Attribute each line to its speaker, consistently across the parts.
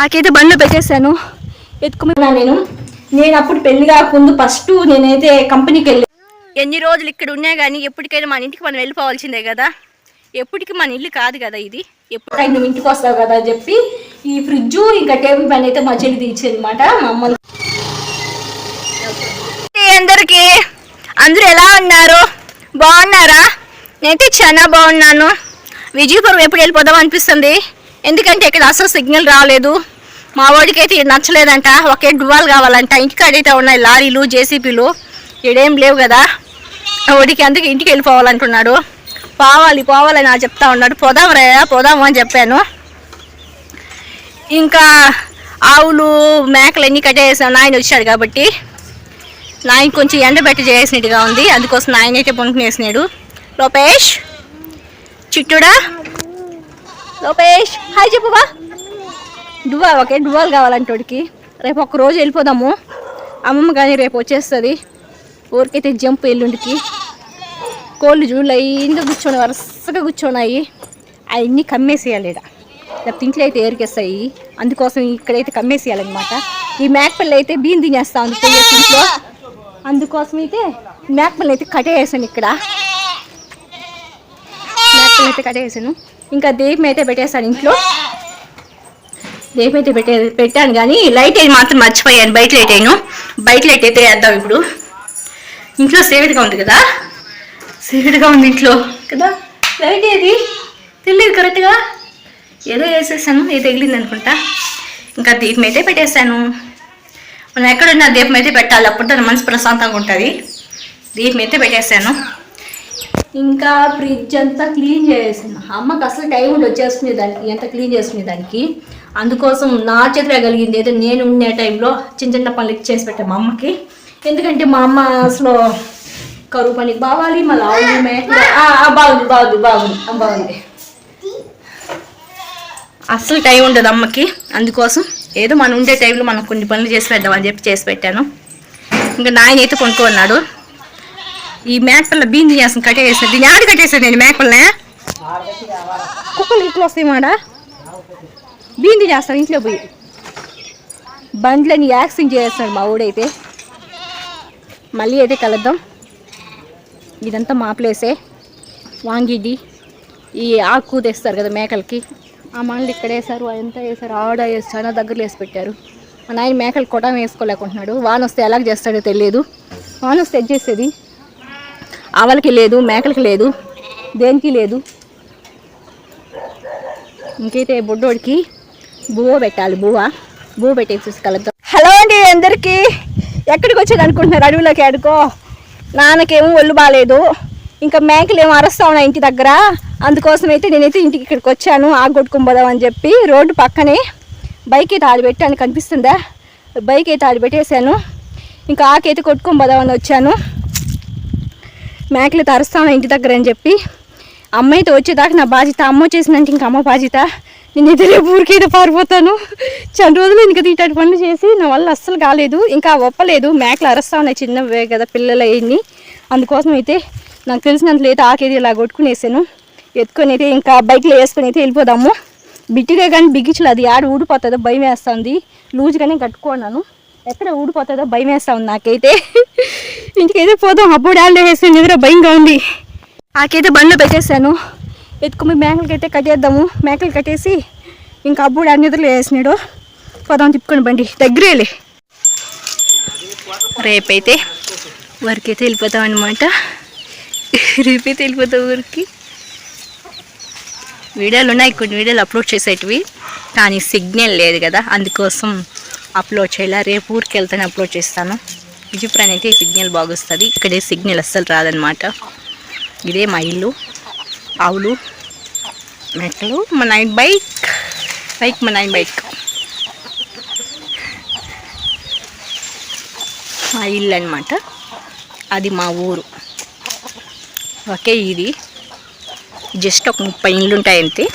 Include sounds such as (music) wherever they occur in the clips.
Speaker 1: నాకైతే బండ్లో పెట్టేశాను. ఎత్తుకున్నా నేను. నేను అప్పుడు పెళ్ళి కాకముందు ఫస్ట్ నేనైతే కంపెనీకి వెళ్ళి ఎన్ని రోజులు ఇక్కడ ఉన్నా కానీ ఎప్పటికైనా మన ఇంటికి మనం వెళ్ళిపోవాల్సిందే కదా. ఎప్పటికి మన ఇల్లు కాదు కదా ఇది. ఎప్పుడైనా నువ్వు ఇంటికి వస్తావు కదా అని చెప్పి ఈ ఫ్రిడ్జ్ ఇంకా టేబుల్ పైన అయితే మా చెల్లి తీర్చింది అనమాట మా అమ్మ అందరికి? అందరూ ఎలా ఉన్నారు? బాగున్నారా? నేనైతే చాలా బాగున్నాను. విజయపురం ఎప్పుడు వెళ్ళిపోదాం అనిపిస్తుంది. ఎందుకంటే ఇక్కడ అసలు సిగ్నల్ రాలేదు. మా వాడికైతే ఇది నచ్చలేదంట. ఒకే డువాలు కావాలంట. ఇంటికాడైతే ఉన్నాయి లారీలు జేసీపీలు ఇడేం లేవు కదా. వాడికి అందుకే ఇంటికి వెళ్ళిపోవాలంటున్నాడు. పోవాలి పోవాలని నా చెప్తా ఉన్నాడు. పోదాం రే పోదాము అని చెప్పాను. ఇంకా ఆవులు మేకలు అన్నీ కట్టేసాను నాయన వచ్చాడు కాబట్టి నాయన కొంచెం ఎండబెట్టి చేసినట్టుగా ఉంది. అందుకోసం నాయన అయితే పొనుకునేసినాడు లోపేష్ చిట్టుడా? లోపేష్ హాయ్ చెప్పువా డువా ఓకే? డువాలు కావాలంటే వాడికి రేపు ఒక రోజు వెళ్ళిపోదాము. అమ్మమ్మ కానీ రేపు వచ్చేస్తుంది. ఊరికైతే జంప్ ఎల్లుండికి. కోళ్ళు చూడు లైన్గా కూర్చొని వరుసగా కూర్చొని అవన్నీ కమ్మేసేయాలి ఈడ. లేకపోతే ఇంట్లో అయితే ఏరికేస్తాయి. అందుకోసం ఇక్కడైతే కమ్మేసేయాలన్నమాట. ఈ మేకపల్లి అయితే బియ్యం తినేస్తా ఉంది ఇంట్లో అందుకోసం అయితే మేకపల్లి అయితే కట్టేసాను ఇక్కడ. మేకపల్లి అయితే కట్టేసాను ఇంకా దీపం అయితే పెట్టేస్తాను ఇంట్లో. రేపైతే అయితే పెట్టే పెట్టాను కానీ లైట్ అయితే మాత్రం మర్చిపోయాను. బయట లైట్ అయిను. బయట లైట్ అయితే వేద్దాం ఇప్పుడు. ఇంట్లో సేవిట్గా ఉంది కదా? సేవిట్గా ఉంది ఇంట్లో. కదా? లైట్ ఏది? తెలియదు కరెక్ట్గా ఏదో వేసేసాను. ఏదో తగిలింది అనుకుంటా. ఇంకా దీపం అయితే పెట్టేశాను. మనం ఎక్కడున్నా దీపం అయితే పెట్టాలి. అప్పుడు దాని మనసు ప్రశాంతంగా ఉంటుంది. దీపం అయితే పెట్టేశాను. ఇంకా ఫ్రిడ్జ్ అంతా క్లీన్ చేసేసాను. అమ్మకి అసలు టైం ఉండి వచ్చేసుకునే దానికి. ఎంత క్లీన్ చేసుకునే దానికి? అందుకోసం నా చేతిలో కలిగింది అయితే నేను ఉండే టైంలో చిన్న చిన్న పనులు చేసి పెట్టాను మా అమ్మకి. ఎందుకంటే మా అమ్మ అసలు కరువు పనికి బావాలి మళ్ళీ బాగుంది బాగుంది బాగుంది బాగుంది. అస్సలు టైం ఉండదు అమ్మకి. అందుకోసం ఏదో మనం ఉండే టైంలో మనం కొన్ని పనులు చేసి పెడదామని చెప్పి చేసి పెట్టాను. ఇంకా నాయన అయితే కొనుక్కున్నాడు. ఈ మేకపిల్ల బీన్ చేస్తాను కట్టేసాను దీన్ని ఆడి కట్టేసాను నేను మేకపిల్లనే కుక్కలు ఇట్లా వస్తాయి మాట బీంది చేస్తాను ఇంట్లో పోయి. బండ్లని యాక్సింగ్ చేస్తాడు మా ఊడైతే. మళ్ళీ అయితే కలుద్దాం. ఇదంతా మా ప్లేసే. వాంగిడ్డి ఈ ఆకు తెస్తారు కదా మేకలకి. ఆ మనలు ఇక్కడ వేసారు అదంతా వేసారు ఆడ వేసి చాలా దగ్గరలో వేసి పెట్టారు. మా నాయన మేకలు కొట్టం వేసుకోలేకుంటున్నాడు. వాన వస్తే ఎలా చేస్తాడో తెలియదు. వాన వస్తే చేసేది? ఆవలకి లేదు మేకలకి లేదు దేనికి లేదు. ఇంకైతే బుడ్డోడికి బువ్వ పెట్టాలి బువ్వ. బువ్వ పెట్టేసి కలుద్దాం హలో అండి అందరికీ. ఎక్కడికి వచ్చాను అనుకుంటున్నారు? అడవిలోకి ఆడుకో నాన్నకేమో ఒళ్ళు బాగాలేదు ఇంకా మేకలు ఏమో అరుస్తా ఉన్నాయి ఇంటి దగ్గర. అందుకోసం అయితే నేనైతే ఇంటికి ఇక్కడికి వచ్చాను. ఆగొట్టుకుపోదాం అని చెప్పి రోడ్డు పక్కనే బైక్ అయితే ఆడి పెట్టాను. కనిపిస్తుందా? బైక్ అయితే ఆడి పెట్టేశాను. ఇంకా ఆకైతే కొట్టుకొని పోదామని వచ్చాను. మేకలు తరుస్తాను ఇంటి దగ్గర అని చెప్పి. అమ్మ అయితే వచ్చేదాకా నా బాధ్యత. అమ్మ వచ్చేసిందంటే ఇంకా అమ్మ బాధ్యత. నేనైతే రేపు ఊరికైతే పారిపోతాను. చాలా రోజులు ఇంకా ఇట్లాంటి పనులు చేసి నా వల్ల అస్సలు కాలేదు. ఇంకా ఒప్పలేదు. మేకలు అరస్తా ఉన్నాయి చిన్నవే కదా పిల్లలు అయ్యి అందుకోసం అయితే నాకు తెలిసినంత అయితే ఆకేది ఇలా కొట్టుకునేసాను. ఎత్తుకొని అయితే ఇంకా బైక్లో వేసుకొని అయితే వెళ్ళిపోదాము. బిట్టిగా కానీ బిగించలేదు. అది ఆడ ఊడిపోతుందో భయం వేస్తుంది. లూజ్గానే కట్టుకున్నాను. ఎక్కడ ఊడిపోతుందో భయం వేస్తా ఉంది నాకైతే. ఇంటికైతే పోదాం. అప్పుడు ఆడ వేసాను నిద్ర భయంగా ఉంది. నాకైతే బండ్లు పెట్టేశాను. ఎత్తుకుని మేకలకి అయితే కట్టేద్దాము. మేకలు కట్టేసి ఇంకా అబ్బుడు ఆడ వేసినాడు పోదాం తిప్పుకొని బండి. దగ్గరేలే. రేపైతే ఊరికైతే వెళ్ళిపోతాం అనమాట రేపైతే వెళ్ళిపోతాం ఊరికి. వీడియోలు ఉన్నాయి కొన్ని వీడియోలు అప్లోడ్ చేసేటివి. కానీ సిగ్నల్ లేదు కదా అందుకోసం అప్లోడ్ చేయాలి. రేపు ఊరికి వెళ్తాను అప్లోడ్ చేస్తాను. విజయపురం అయితే సిగ్నల్ బాగొస్తుంది. ఇక్కడే సిగ్నల్ అస్సలు రాదనమాట ఇదే మా ఇల్లు ఆవులు. మెట్లు. మా నైన్ బైక్. బైక్ మా నైన్ బైక్. మా ఇల్లు అనమాట అది మా ఊరు. ఓకే ఇది. జస్ట్ ఒక ముప్పై ఇండ్లు ఉంటాయి అంతే.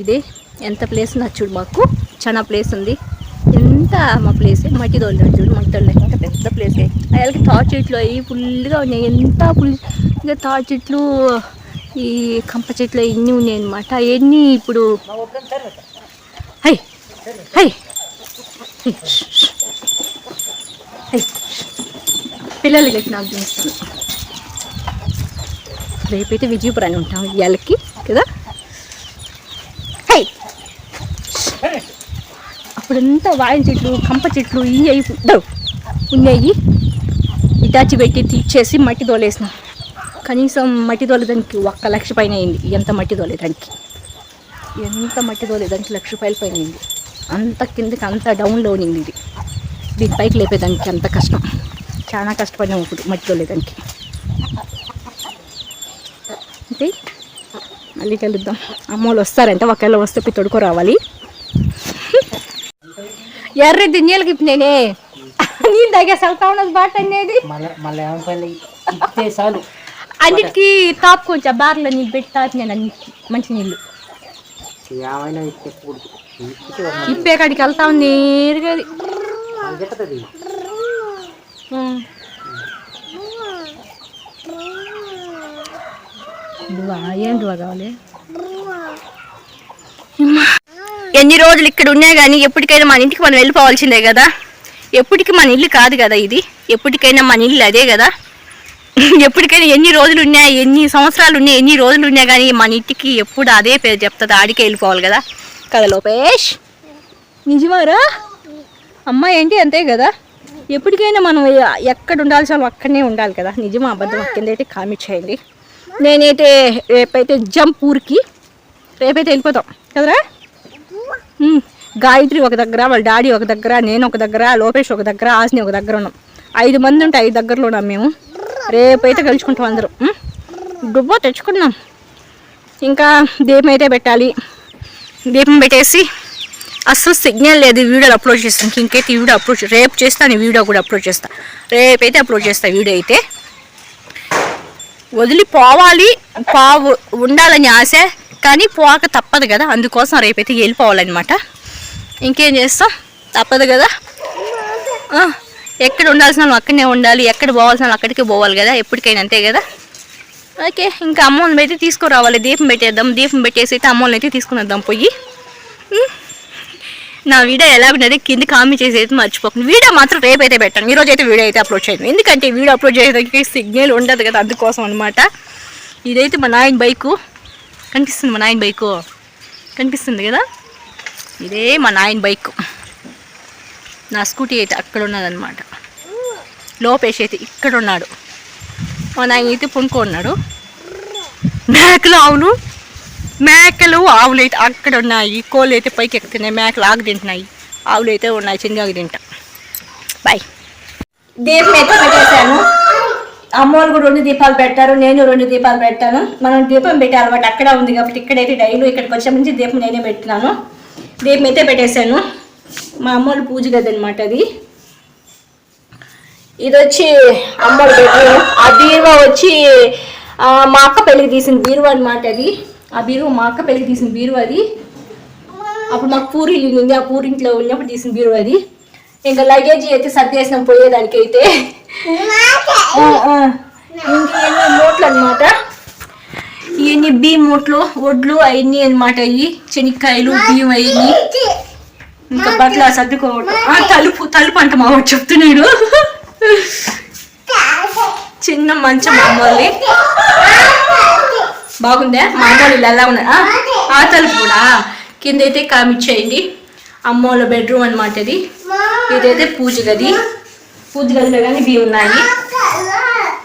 Speaker 1: ఇది ఎంత ప్లేస్ ఉంది చూడు మాకు. చాలా ప్లేస్ ఉంది. ఎంత మా ప్లేస్ మట్టి తోళ్ళు చూడు మట్టి దోళ్ళు ఇంకా పెద్ద ప్లేస్ అయ్యాలకి టార్చ్ చెట్లు అవి ఫుల్గా ఉన్నాయి. ఎంత ఫుల్ ఇంకా తాటి చెట్లు ఈ కంప చెట్లు ఎన్ని ఉన్నాయి అనమాట ఎన్ని ఇప్పుడు? హై హై హై, ష్, పిల్లలకి నాకు చేస్తాను రేపైతే విజయపురాన్ని ఉంటాం ఇవాళకి కదా? హై. అప్పుడంతా వాయిన చెట్లు కంప చెట్లు ఇవి అయి ఉన్నాయి. ఇటాచి పెట్టి తీర్చేసి మట్టి తోలేసినాం. కనీసం మట్టి తోలేదానికి ఒక్క లక్ష పైన అయింది. ఎంత మట్టి తోలేదానికి? ఎంత మట్టి తోలేదానికి లక్ష రూపాయల పైన అయింది. అంత కిందకి అంత డౌన్లో ఉంది ఇది. దీని పైకి లేపేదానికి అంత కష్టం. చాలా కష్టపడినాం ఇప్పుడు మట్టి తోలేదానికి. అంటే మళ్ళీ కలుద్దాం. అమ్మోళ్ళు వస్తారంటే. ఒకవేళ వస్తే పోయి తొడుకో రావాలి. ఎర్ర దిన్యాలకి ఇప్పుడు నేనే. నీళ్ళు తాగే సల్తా ఉన్నది బాట అనేది.
Speaker 2: మళ్ళీ మళ్ళీ చాలు.
Speaker 1: అన్నిటికీ టాప్ కొంచెం బార్లో నీళ్ళు పెట్టి తాపి నేను అన్నిటికీ మంచి నీళ్ళు.
Speaker 2: ఏమైనా
Speaker 1: ఇప్పే కాడికి వెళ్తా ఉంది నేరుగా ఏం కావాలి. ఎన్ని రోజులు ఇక్కడ ఉన్నాయి కానీ ఎప్పటికైనా మన ఇంటికి మనం వెళ్ళిపోవాల్సిందే కదా. ఎప్పటికీ మన ఇల్లు కాదు కదా ఇది. ఎప్పటికైనా మన ఇల్లు అదే కదా. (laughs) ఎప్పటికైనా ఎన్ని రోజులు ఉన్నాయి ఎన్ని సంవత్సరాలు ఉన్నాయి ఎన్ని రోజులు ఉన్నాయి కానీ మన ఇంటికి ఎప్పుడు అదే పేరు చెప్తుంది ఆడికే వెళ్ళిపోవాలి కదా. కదా లోపేష్? నిజమారా? అమ్మ ఏంటి అంతే కదా? ఎప్పటికైనా మనం ఎక్కడ ఉండాల్సిన వాళ్ళు అక్కడనే ఉండాలి కదా. నిజమా అబద్ధం? కిందైతే కామెంట్ చేయండి. నేనైతే రేపైతే జంప్ ఊరికి రేపైతే వెళ్ళిపోతాం. కదరా? గాయత్రి ఒక దగ్గర వాళ్ళ డాడీ ఒక దగ్గర నేను ఒక దగ్గర లోపేష్ ఒక దగ్గర ఆస్ని ఒక దగ్గర ఉన్నాం. ఐదు మంది ఉంటే ఐదు దగ్గరలో ఉన్నాం మేము. రేపైతే అయితే గెలుచుకుంటాం అందరూ డుబ్బో తెచ్చుకున్నాం ఇంకా దీపం అయితే పెట్టాలి. దీపం పెట్టేసి అస్సలు సిగ్నల్ లేదు ఈ వీడియోలు అప్లోడ్ చేస్తాను. ఇంకైతే ఈ వీడియో అప్లోడ్ రేపు చేస్తాను వీడియో కూడా అప్లోడ్ చేస్తా. రేపైతే అప్లోడ్ చేస్తా వీడియో అయితే. వదిలిపోవాలి పావు ఉండాలని ఆశ కానీ పోక తప్పదు కదా. అందుకోసం రేపైతే వెళ్ళిపోవాలన్నమాట. ఇంకేం చేస్తాం? తప్పదు కదా? ఎక్కడ ఉండాల్సిన వాళ్ళు అక్కడనే ఉండాలి ఎక్కడ పోవాల్సిన వాళ్ళు అక్కడికే పోవాలి కదా ఎప్పటికైనా అంతే కదా? ఓకే ఇంకా అమ్మోళ్ళని అయితే తీసుకురావాలి దీపం పెట్టేద్దాం దీపం పెట్టేసి అయితే అమ్మోళ్ళని అయితే తీసుకుని వద్దాం పోయి నా వీడియో ఎలా ఉన్నది కింద కామెంట్ చేసి అయితే మర్చిపోకండి. వీడియో మాత్రం రేపు అయితే పెట్టాను ఈ అయితే వీడియో అయితే అప్లోడ్ చేయను. ఎందుకంటే వీడియో అప్లోడ్ చేయడానికి సిగ్నల్ ఉండదు కదా అందుకోసం అనమాట ఇదైతే మా నాయన బైకు. కనిపిస్తుంది మా నాయన బైకు? కనిపిస్తుంది కదా? ఇదే మా నాయన బైక్. నా స్కూటీ అయితే అక్కడ ఉన్నదన్నమాట. లోపేష్ అయితే ఇక్కడ ఉన్నాడు మా నాయన అయితే ఉన్నాడు. మేకలు ఆవులు మేకలు ఆవులు అయితే అక్కడ ఉన్నాయి. కోళ్ళు అయితే పైకి ఎక్కుతున్నాయి. మేకలు ఆకు తింటున్నాయి. ఆవులు అయితే ఉన్నాయి. చిన్నగా తింటా. బాయ్ దీపం అయితే పెట్టేశాను. అమ్మవారు కూడా రెండు దీపాలు పెట్టారు. నేను రెండు దీపాలు పెట్టాను. మనం దీపం పెట్టే అలవాటు అక్కడ ఉంది కాబట్టి ఇక్కడైతే డైలీ ఇక్కడికి వచ్చే నుంచి దీపం నేనే పెట్టినాను. దీపం అయితే పెట్టేశాను. మా అమ్మోళ్ళు పూజ గది అనమాట అది. ఇది వచ్చి అమ్మోళ్ళు బెడ్రూమ్ ఆ బీరువా వచ్చి మా అక్క పెళ్ళికి తీసిన బీరువా అనమాట అది. ఆ బీరువా మా అక్క పెళ్ళికి తీసిన బీరువా అది. అప్పుడు మాకు పూరి ఇల్లు ఉంది ఆ పూరింట్లో ఉన్నప్పుడు తీసిన బీరువా అది. ఇంకా లగేజ్ అయితే సర్దేసినాం పోయేదానికి అయితే ఆ, ఆ. ఇంకా ఇవన్నీ మూట్లు అనమాట ఇవన్నీ బియ్యం మూట్లు వడ్లు అవన్నీ అనమాట ఇవి శనక్కాయలు బియ్యం అవన్నీ ఇంకా బట్టలు సర్దుకోవటం. ఆ, తలుపు తలుపు అంట మా చెప్తున్నాడు. చిన్న మంచం మామూలు బాగుందా? మామూలు ఇల్లు ఎలా ఉన్నారు? ఆ? తలుపు కూడా. కింద అయితే కామెంట్ చేయండి. అమ్మోళ్ళ బెడ్రూమ్ అనమాట ఇది. ఇదైతే పూజ గది. పూజ గదిలో కానీ బియ్యం ఉన్నాయి.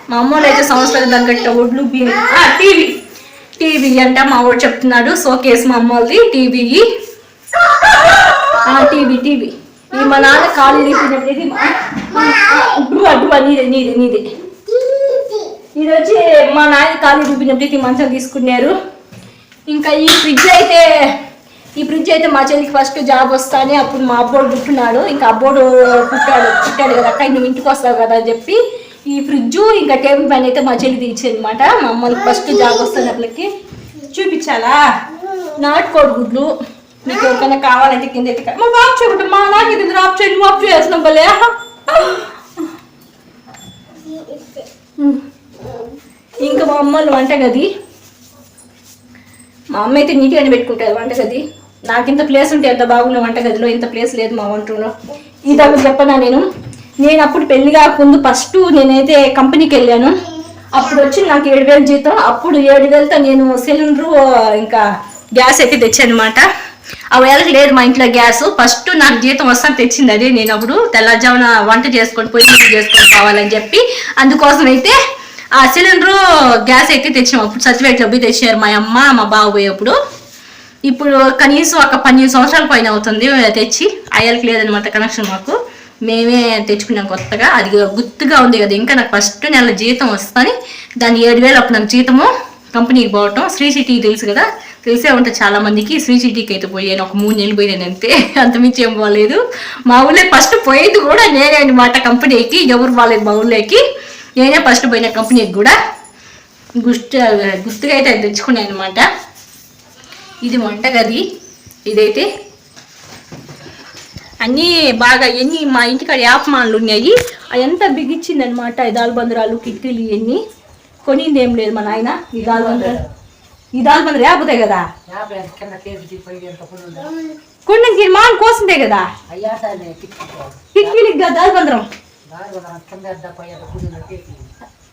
Speaker 1: మా అమ్మోళ్ళు అయితే సంవత్సరాలు తగ్గట్టు ఒడ్లు బియ్యం టీవీ. టీవీ అంట మా వాడు చెప్తున్నాడు. సోకేస్ మా అమ్మోళ్ళది. టీవీ. TV TV. ఈ మా నాన్న కాలు ఇరిగినప్పుడు ఇది అడ్డు అడ్డు నీదే నీదే నీదే. ఇది వచ్చి మా నాన్న కాలు ఇరిగినప్పుడు ఇది మంచం తీసుకున్నారు. ఇంకా ఈ ఫ్రిడ్జ్ అయితే ఈ ఫ్రిడ్జ్ అయితే మా చెల్లికి ఫస్ట్ జాబ్ వస్తానే అప్పుడు మా అబ్బోడు పుట్టినాడు. ఇంకా అబ్బోడు పుట్టాడు పుట్టాడు కదా అక్క నువ్వు ఇంటికి వస్తావు కదా అని చెప్పి ఈ ఫ్రిడ్జ్ ఇంకా టేబుల్ పైన అయితే మా చెల్లి తీర్చేది అనమాట మా అమ్మకి ఫస్ట్ జాబ్ వస్తుంది అట్లకి చూపించాలా? నాటుకోడి గుడ్లు. నీకు ఎవరికైనా కావాలంటే కింద అయితే మా వాప్ చూపండి మా నాకు ఇది డ్రాప్ చేయండి బాబు చేస్తున్నాం భలే ఇంకా మా అమ్మలు వంట గది మా అమ్మ అయితే నీట్గానే పెట్టుకుంటారు వంటగది. నాకు ఇంత ప్లేస్ ఉంటే ఎంత బాగున్నాయి వంట గదిలో ఇంత ప్లేస్ లేదు మా వంటలో ఇది ఒకటి చెప్పనా నేను? నేను అప్పుడు పెళ్ళి కాకముందు ఫస్ట్ నేనైతే కంపెనీకి వెళ్ళాను. అప్పుడు వచ్చి నాకు ఏడు వేలు జీతం. అప్పుడు ఏడు వేలతో నేను సిలిండరు ఇంకా గ్యాస్ అయితే తెచ్చాను అనమాట ఆ వేళకి లేదు మా ఇంట్లో గ్యాస్ ఫస్ట్ నాకు జీతం వస్తాను తెచ్చింది అదే నేను అప్పుడు. తెల్లజామున వంట చేసుకొని పొయ్యి మీద చేసుకొని కావాలని చెప్పి. అందుకోసం అయితే ఆ సిలిండరు గ్యాస్ అయితే తెచ్చినాం. అప్పుడు సర్టిఫికేట్లో పోయి తెచ్చారు మా అమ్మ మా బావ పోయేప్పుడు. ఇప్పుడు కనీసం ఒక పన్నెండు సంవత్సరాల పైన అవుతుంది తెచ్చి. అయ్యలకి లేదనమాట కనెక్షన్ మాకు. మేమే తెచ్చుకున్నాం కొత్తగా. అది గుర్తుగా ఉంది కదా ఇంకా నాకు ఫస్ట్ నెల జీతం వస్తుంది దాని ఏడు వేలు అప్పుడు నాకు జీతము కంపెనీకి పోవటం. శ్రీ సిటీ తెలుసు కదా తెలిసే ఉంటుంది చాలా మందికి శ్రీ సిటీకి అయితే పోయాను. ఒక మూడు నెలలు పోయాను అంతే. అంతమించి ఏం పోలేదు. మా ఊళ్ళో ఫస్ట్ పోయేది కూడా నేనే అనమాట కంపెనీకి ఎవరు బాగాలేదు మా ఊళ్ళోకి నేనే ఫస్ట్ పోయిన కంపెనీకి కూడా. గుర్తు గుర్తుగా అయితే తెచ్చుకున్నాను అనమాట ఇది వంటగది. ఇదైతే అన్నీ బాగా ఎన్ని మా ఇంటికాడ యాపమాన్లు ఉన్నాయి. అదంతా బిగించింది అనమాట ఈ దాల్బందరాలు కిటికీలు ఇవన్నీ కొనింది ఏం లేదు మా నాయన. ఈ దాల్బందరాలు ఈ కదా?
Speaker 2: యాభై ఎంత కింద
Speaker 1: కొన్ని మాన్ కోసిందే కదా? కిటికీలకి
Speaker 2: దాని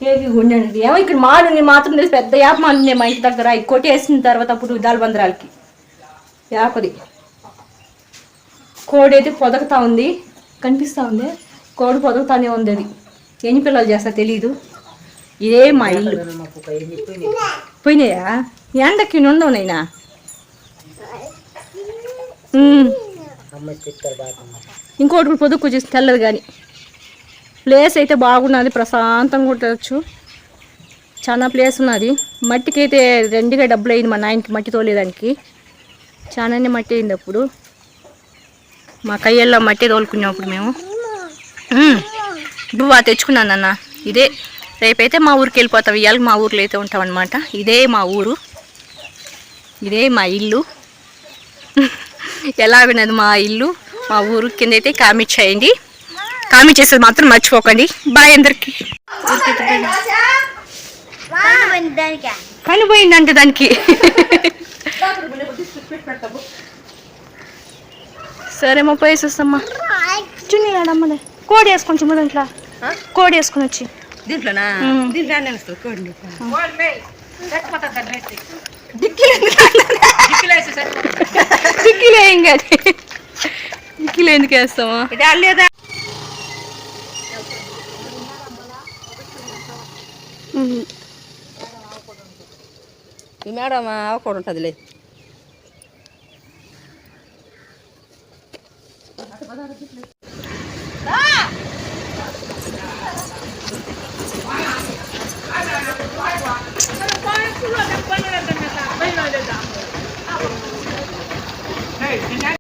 Speaker 1: ఏవి ఉండండి ఏమో ఇక్కడ మాలు మాత్రం తెలిసి పెద్ద యాప మాలు ఉన్నాయి మా ఇంటి దగ్గర. ఈ కొట్టేసిన తర్వాత అప్పుడు దాల్బందరాలకి యాపది. కోడి అయితే పొదకుతా ఉంది. కనిపిస్తా ఉంది? కోడి పొదకుతానే ఉంది అది. ఎన్ని పిల్లలు చేస్తా తెలీదు. ఇదే మా ఇల్లు.
Speaker 2: పోయినాయా?
Speaker 1: ఎండకి ఉండవు నైనా ఇంకోటి కూడా పొదుపు చేసి తెల్లదు కానీ ప్లేస్ అయితే బాగున్నది ప్రశాంతంగా ఉండవచ్చు చాలా ప్లేస్ ఉన్నది. మట్టికి అయితే రెండుగా డబ్బులు అయింది మా నాయనకి మట్టి తోలేదానికి. చాలానే మట్టి అయింది అప్పుడు. మా కయ్యల్లో మట్టి తోలుకున్నప్పుడు మేము. ఉమ్. బువ్వా తెచ్చుకున్నాను అన్న ఇదే. రేపైతే మా ఊరికి వెళ్ళిపోతాం. ఇవాళ మా ఊర్లో అయితే ఉంటాం అనమాట ఇదే మా ఊరు. ఇదే మా ఇల్లు. ఎలా విన్నది మా ఇల్లు. మా ఊరు కింద అయితే కామెంట్ చేయండి. కామెంట్ చేసేది మాత్రం మర్చిపోకండి. బాయ్ అందరికి. కనిపోయిందంటే దానికి. సరే మా పోయేసి వస్తామ్మా చున్నీ కోడి వేసుకొని చుమ్మ దాంట్లో. కోడి వేసుకొని వచ్చి.
Speaker 3: దీంట్లోనా. దీంట్లో అన్నీ వస్తుంది. కోడి
Speaker 1: ఇంకా. చిక్కిలే ఎందుకు వేస్తామా
Speaker 3: ఇది లేదా ఈ మేడం ఉంటుందిలే.